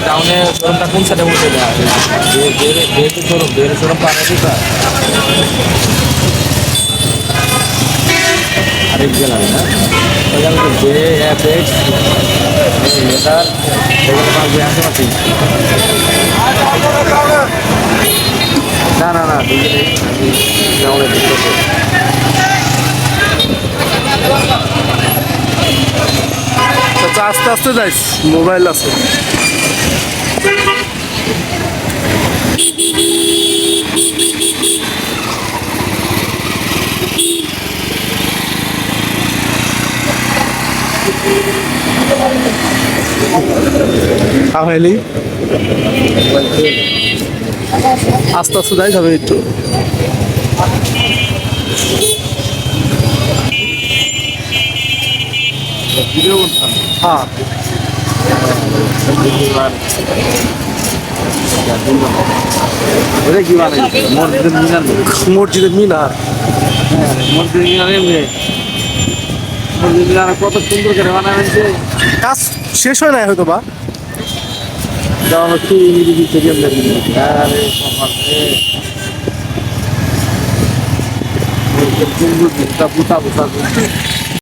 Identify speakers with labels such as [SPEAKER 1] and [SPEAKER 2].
[SPEAKER 1] টাউনে শোরুমটা কোন সাইডে বসে দেওয়া যেহেতু শোরুম বের শোরুম পার হয়েছে তো আরেক জেলায় না ওইখানে তো বে অ্যাপেক্স লেদার এগুলো পাঁচ আশেপাশে না না না দুজনেই
[SPEAKER 2] আস্তে আস্তে যাইস মোবাইল আছে। আস্তে আস্তে যাই যাবে একটু। হ্যাঁ
[SPEAKER 1] মসজিদের মিনার।
[SPEAKER 2] মসজিদের মিনার
[SPEAKER 1] কত সুন্দর করে বানাইছে
[SPEAKER 2] কাজ শেষ হয় নাই হয়তো বা
[SPEAKER 1] যেমন একটু ইংরেজি থেকে আরে বুতা বুতা